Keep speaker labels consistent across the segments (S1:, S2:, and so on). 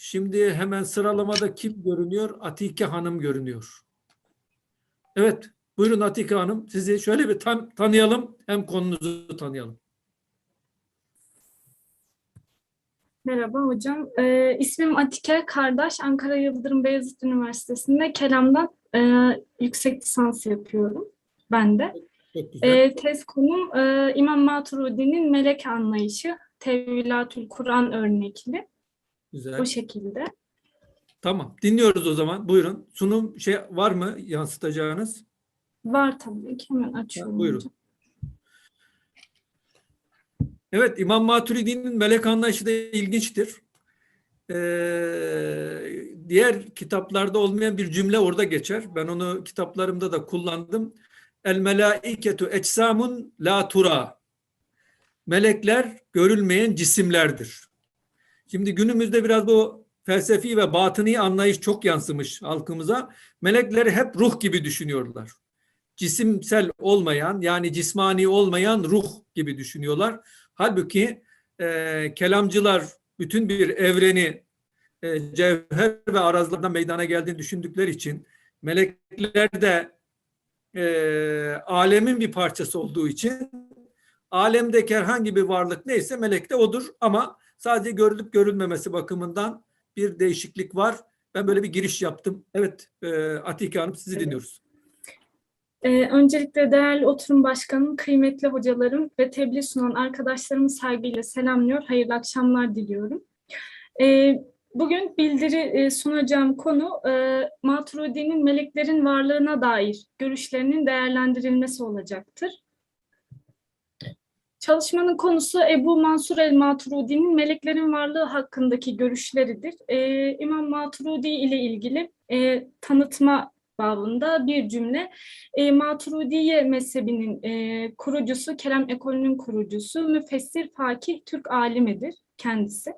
S1: Şimdi hemen sıralamada kim görünüyor? Atike Hanım görünüyor. Evet, buyurun Atike Hanım. Sizi şöyle bir tan- tanıyalım, hem konunuzu tanıyalım.
S2: Merhaba hocam. Ee, ismim Atike Kardeş. Ankara Yıldırım Beyazıt Üniversitesi'nde kelamdan e, yüksek lisans yapıyorum. Ben de. Ee, tez konum e, İmam Maturudi'nin melek anlayışı, Tevhilatül Kur'an örnekli.
S1: Güzel.
S2: O şekilde.
S1: Tamam. Dinliyoruz o zaman. Buyurun. Sunum şey var mı yansıtacağınız?
S2: Var tabii ki. Hemen açıyorum.
S1: buyurun.
S2: hocam.
S1: Evet, İmam Maturidi'nin melek anlayışı da ilginçtir. Ee, diğer kitaplarda olmayan bir cümle orada geçer. Ben onu kitaplarımda da kullandım. El melaiketu ecsamun la tura. Melekler görülmeyen cisimlerdir. Şimdi günümüzde biraz bu felsefi ve batıni anlayış çok yansımış halkımıza. Melekleri hep ruh gibi düşünüyorlar. Cisimsel olmayan yani cismani olmayan ruh gibi düşünüyorlar. Halbuki e, kelamcılar bütün bir evreni e, cevher ve arazlardan meydana geldiğini düşündükleri için melekler de e, alemin bir parçası olduğu için alemdeki herhangi bir varlık neyse melek de odur ama sadece görülüp görülmemesi bakımından bir değişiklik var. Ben böyle bir giriş yaptım. Evet e, Atike Hanım sizi dinliyoruz.
S2: Ee, öncelikle değerli oturum başkanım, kıymetli hocalarım ve tebliğ sunan arkadaşlarımı saygıyla selamlıyor. Hayırlı akşamlar diliyorum. Ee, bugün bildiri e, sunacağım konu e, Maturidi'nin meleklerin varlığına dair görüşlerinin değerlendirilmesi olacaktır. Çalışmanın konusu Ebu Mansur el-Maturidi'nin meleklerin varlığı hakkındaki görüşleridir. Ee, İmam Maturidi ile ilgili e, tanıtma babında bir cümle. E, Maturidiye mezhebinin e, kurucusu, kelam ekolünün kurucusu, müfessir, fakih, Türk alimidir kendisi.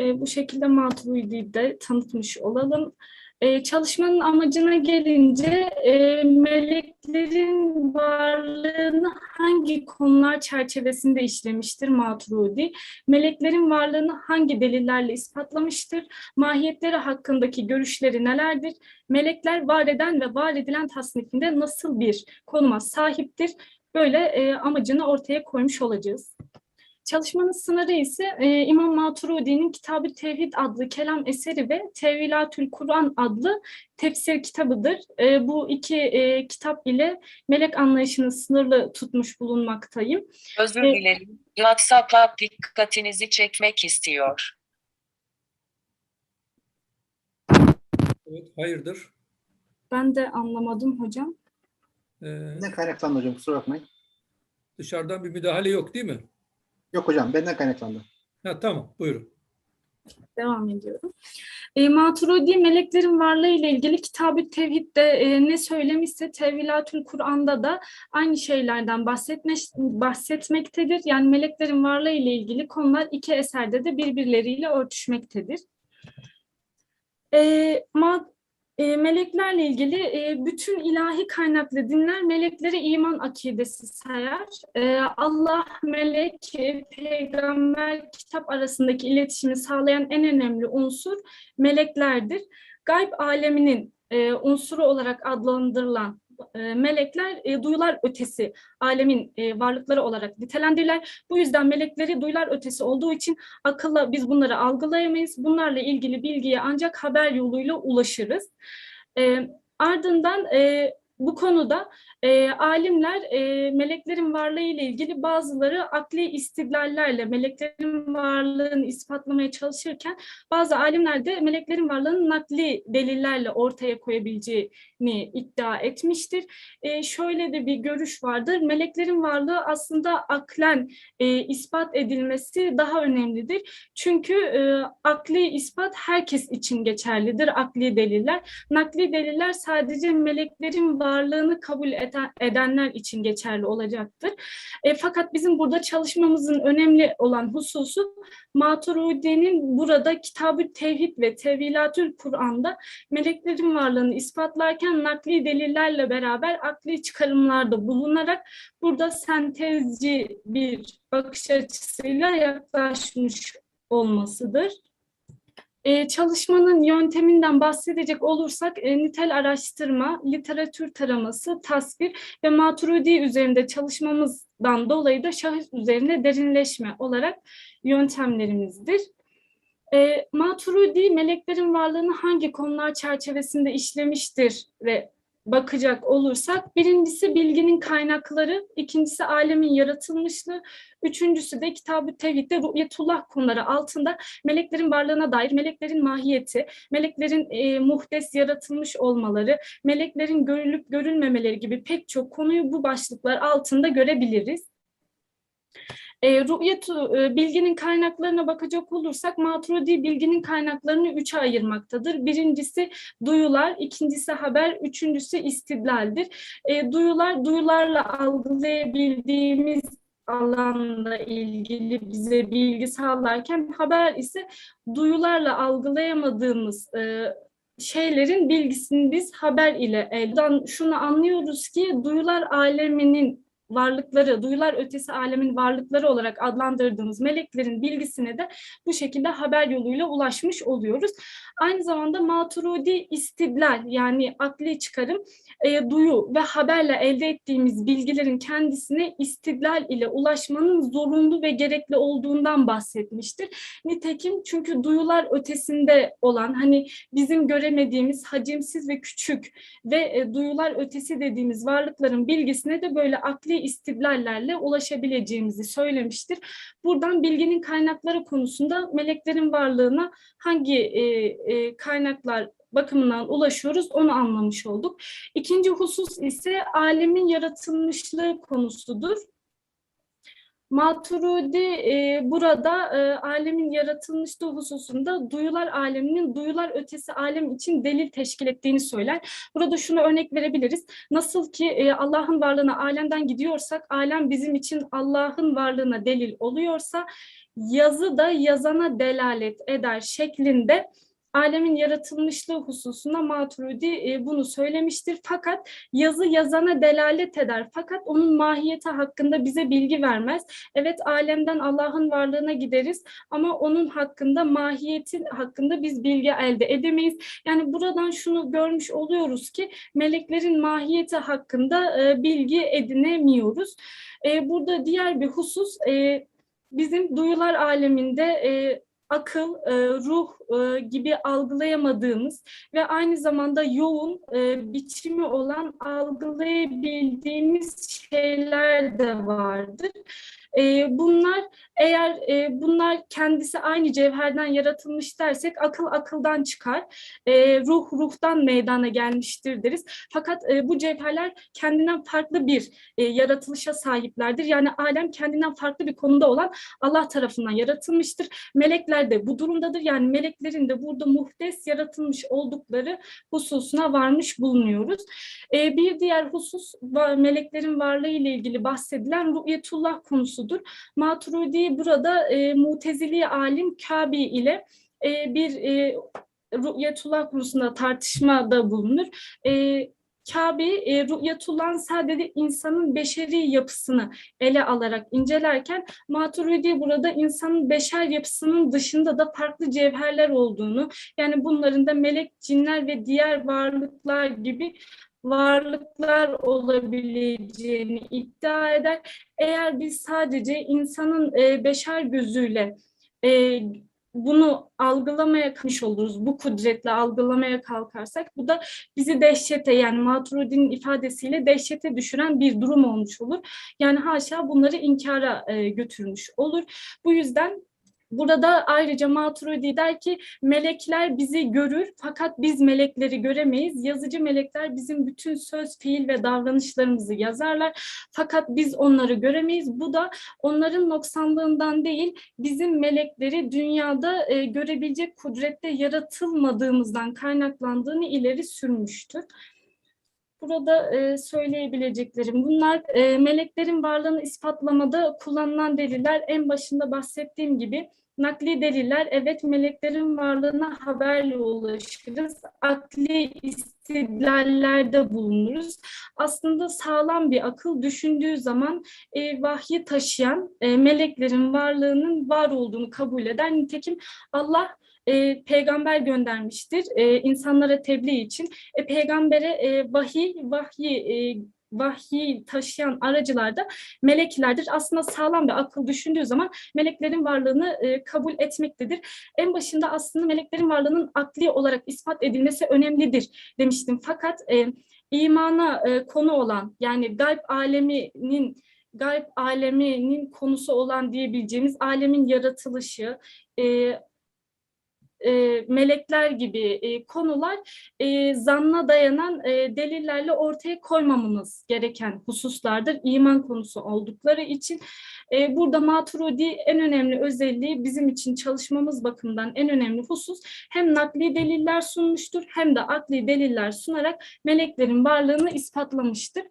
S2: E, bu şekilde Maturidi'yi de tanıtmış olalım. E, çalışmanın amacına gelince e, meleklerin varlığını hangi konular çerçevesinde işlemiştir Maturidi? Meleklerin varlığını hangi delillerle ispatlamıştır? Mahiyetleri hakkındaki görüşleri nelerdir? Melekler var eden ve var edilen tasnifinde nasıl bir konuma sahiptir? Böyle e, amacını ortaya koymuş olacağız. Çalışmanın sınırı ise e, İmam Maturidi'nin Kitab-ı Tevhid adlı kelam eseri ve Tevhilatül Kur'an adlı tefsir kitabıdır. E, bu iki e, kitap ile melek anlayışını sınırlı tutmuş bulunmaktayım.
S3: Özür
S2: Evet.
S3: dilerim. WhatsApp'a dikkatinizi çekmek istiyor.
S1: Evet, hayırdır?
S2: Ben de anlamadım hocam.
S1: Ee,
S4: Ne kaynaklandı hocam kusura bakmayın.
S1: dışarıdan bir müdahale yok değil mi?
S4: Yok hocam benden kaynaklandı.
S1: Ha, tamam buyurun.
S2: Devam ediyorum. E, Maturidi meleklerin varlığı ile ilgili Kitab-ı Tevhid'de e, ne söylemişse Tevhilatül Kur'an'da da aynı şeylerden bahsetmiş, bahsetmektedir. Yani meleklerin varlığı ile ilgili konular iki eserde de birbirleriyle örtüşmektedir. E, ma, e, meleklerle ilgili e, bütün ilahi kaynaklı dinler melekleri iman akidesi sayar. E, Allah, melek, peygamber, kitap arasındaki iletişimi sağlayan en önemli unsur meleklerdir. Gayb aleminin e, unsuru olarak adlandırılan melekler e, duyular ötesi alemin e, varlıkları olarak nitelendirilir. Bu yüzden melekleri duyular ötesi olduğu için akılla biz bunları algılayamayız. Bunlarla ilgili bilgiye ancak haber yoluyla ulaşırız. E, ardından e, bu konuda e, alimler e, meleklerin varlığı ile ilgili bazıları akli istidlallerle meleklerin varlığını ispatlamaya çalışırken bazı alimler de meleklerin varlığını nakli delillerle ortaya koyabileceğini iddia etmiştir. E, şöyle de bir görüş vardır. Meleklerin varlığı aslında aklen e, ispat edilmesi daha önemlidir. Çünkü e, akli ispat herkes için geçerlidir. Akli deliller. Nakli deliller sadece meleklerin varlığını kabul eden, edenler için geçerli olacaktır. E, fakat bizim burada çalışmamızın önemli olan hususu Maturidi'nin burada Kitab-ı Tevhid ve Tevhilatül Kur'an'da meleklerin varlığını ispatlarken nakli delillerle beraber akli çıkarımlarda bulunarak burada sentezci bir bakış açısıyla yaklaşmış olmasıdır. E, çalışmanın yönteminden bahsedecek olursak e, nitel araştırma, literatür taraması, tasvir ve maturidi üzerinde çalışmamızdan dolayı da şahıs üzerine derinleşme olarak yöntemlerimizdir. E, Maturidi meleklerin varlığını hangi konular çerçevesinde işlemiştir ve bakacak olursak birincisi bilginin kaynakları, ikincisi alemin yaratılmışlığı, üçüncüsü de Kitab-ı Tevhid'de Ru'yetullah konuları altında meleklerin varlığına dair meleklerin mahiyeti, meleklerin e, muhdes yaratılmış olmaları, meleklerin görülüp görülmemeleri gibi pek çok konuyu bu başlıklar altında görebiliriz. E, rü'yetu, e, bilginin kaynaklarına bakacak olursak Maturidi bilginin kaynaklarını üçe ayırmaktadır. Birincisi duyular, ikincisi haber, üçüncüsü istidlaldir. E, duyular, duyularla algılayabildiğimiz alanla ilgili bize bilgi sağlarken haber ise duyularla algılayamadığımız e, şeylerin bilgisini biz haber ile elden şunu anlıyoruz ki duyular aleminin varlıkları, duyular ötesi alemin varlıkları olarak adlandırdığımız meleklerin bilgisine de bu şekilde haber yoluyla ulaşmış oluyoruz. Aynı zamanda maturudi istidlal yani akli çıkarım, e, duyu ve haberle elde ettiğimiz bilgilerin kendisine istidlal ile ulaşmanın zorunlu ve gerekli olduğundan bahsetmiştir. Nitekim çünkü duyular ötesinde olan hani bizim göremediğimiz hacimsiz ve küçük ve e, duyular ötesi dediğimiz varlıkların bilgisine de böyle akli istidlallerle ulaşabileceğimizi söylemiştir. Buradan bilginin kaynakları konusunda meleklerin varlığına hangi e, e, kaynaklar bakımından ulaşıyoruz onu anlamış olduk. İkinci husus ise alemin yaratılmışlığı konusudur. Maturidi e, burada e, alemin yaratılmışlığı hususunda duyular aleminin duyular ötesi alem için delil teşkil ettiğini söyler. Burada şunu örnek verebiliriz. Nasıl ki e, Allah'ın varlığına alemden gidiyorsak alem bizim için Allah'ın varlığına delil oluyorsa yazı da yazana delalet eder şeklinde alemin yaratılmışlığı hususunda Maturidi e, bunu söylemiştir. Fakat yazı yazana delalet eder. Fakat onun mahiyeti hakkında bize bilgi vermez. Evet alemden Allah'ın varlığına gideriz ama onun hakkında mahiyeti hakkında biz bilgi elde edemeyiz. Yani buradan şunu görmüş oluyoruz ki meleklerin mahiyeti hakkında e, bilgi edinemiyoruz. E, burada diğer bir husus bizim duyular aleminde akıl, e, ruh e, gibi algılayamadığımız ve aynı zamanda yoğun e, biçimi olan algılayabildiğimiz şeyler de vardır. Bunlar eğer bunlar kendisi aynı cevherden yaratılmış dersek akıl akıldan çıkar, ruh ruhtan meydana gelmiştir deriz. Fakat bu cevherler kendinden farklı bir yaratılışa sahiplerdir. Yani alem kendinden farklı bir konuda olan Allah tarafından yaratılmıştır. Melekler de bu durumdadır. Yani meleklerin de burada muhtes yaratılmış oldukları hususuna varmış bulunuyoruz. Bir diğer husus meleklerin varlığı ile ilgili bahsedilen ru'yetullah konusudur. Maturidi burada e, mutezili alim Kabi ile e, bir e, ru'yetullah konusunda tartışmada bulunur. E, Kabe e, Ru'yetullah'ın sadece insanın beşeri yapısını ele alarak incelerken Maturidi burada insanın beşer yapısının dışında da farklı cevherler olduğunu yani bunların da melek, cinler ve diğer varlıklar gibi varlıklar olabileceğini iddia eder. Eğer biz sadece insanın e, beşer gözüyle e, bunu algılamaya kalkmış oluruz. Bu kudretle algılamaya kalkarsak bu da bizi dehşete yani Maturidi'nin ifadesiyle dehşete düşüren bir durum olmuş olur. Yani haşa bunları inkara e, götürmüş olur. Bu yüzden Burada ayrıca Maturidi der ki melekler bizi görür fakat biz melekleri göremeyiz. Yazıcı melekler bizim bütün söz, fiil ve davranışlarımızı yazarlar fakat biz onları göremeyiz. Bu da onların noksanlığından değil bizim melekleri dünyada e, görebilecek kudrette yaratılmadığımızdan kaynaklandığını ileri sürmüştür. Burada e, söyleyebileceklerim bunlar e, meleklerin varlığını ispatlamada kullanılan deliller en başında bahsettiğim gibi nakli deliller evet meleklerin varlığına haberle ulaşırız. Akli istidlallerde bulunuruz. Aslında sağlam bir akıl düşündüğü zaman e, vahyi taşıyan e, meleklerin varlığının var olduğunu kabul eder. Nitekim Allah e, peygamber göndermiştir e, insanlara tebliğ için. E, peygambere e, vahiy, vahiy, e, vahiy taşıyan aracılar da meleklerdir. Aslında sağlam bir akıl düşündüğü zaman meleklerin varlığını e, kabul etmektedir. En başında aslında meleklerin varlığının akli olarak ispat edilmesi önemlidir demiştim. Fakat e, imana e, konu olan yani gayb aleminin gayb aleminin konusu olan diyebileceğimiz alemin yaratılışı, e, e, melekler gibi e, konular e, zanna dayanan e, delillerle ortaya koymamamız gereken hususlardır. iman konusu oldukları için e, burada Maturidi en önemli özelliği bizim için çalışmamız bakımından en önemli husus hem nakli deliller sunmuştur hem de akli deliller sunarak meleklerin varlığını ispatlamıştır.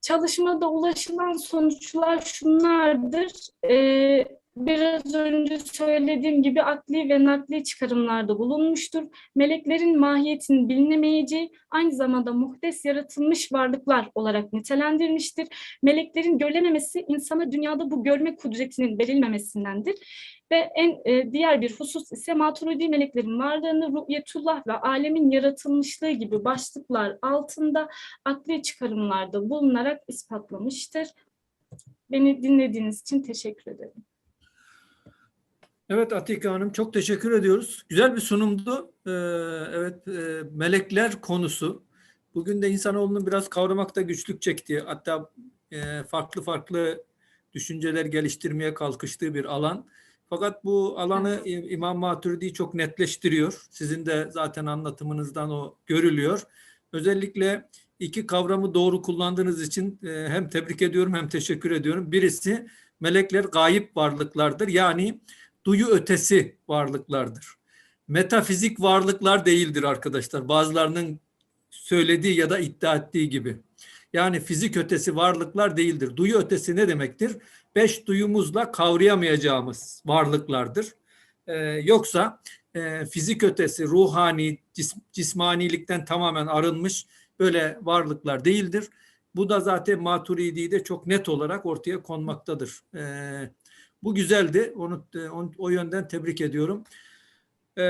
S2: Çalışmada ulaşılan sonuçlar şunlardır. Ee, biraz önce söylediğim gibi akli ve nakli çıkarımlarda bulunmuştur. Meleklerin mahiyetinin bilinemeyeceği aynı zamanda muhdes yaratılmış varlıklar olarak nitelendirmiştir. Meleklerin görülememesi insana dünyada bu görme kudretinin verilmemesindendir. Ve en e, diğer bir husus ise Maturidi meleklerin varlığını ru'yetullah ve alemin yaratılmışlığı gibi başlıklar altında akli çıkarımlarda bulunarak ispatlamıştır. Beni dinlediğiniz için teşekkür ederim.
S1: Evet Atika Hanım çok teşekkür ediyoruz. Güzel bir sunumdu. Ee, evet e, melekler konusu. Bugün de insanoğlunun biraz kavramakta güçlük çektiği hatta e, farklı farklı düşünceler geliştirmeye kalkıştığı bir alan. Fakat bu alanı İ- İmam Maturidi çok netleştiriyor. Sizin de zaten anlatımınızdan o görülüyor. Özellikle iki kavramı doğru kullandığınız için e, hem tebrik ediyorum hem teşekkür ediyorum. Birisi melekler gayip varlıklardır. Yani duyu ötesi varlıklardır. Metafizik varlıklar değildir arkadaşlar. Bazılarının söylediği ya da iddia ettiği gibi. Yani fizik ötesi varlıklar değildir. Duyu ötesi ne demektir? Beş duyumuzla kavrayamayacağımız varlıklardır. Ee, yoksa e, fizik ötesi, ruhani, cis- cismanilikten tamamen arınmış böyle varlıklar değildir. Bu da zaten Maturidi'de çok net olarak ortaya konmaktadır. Ee, bu güzeldi. Onu, onu o yönden tebrik ediyorum. Ee,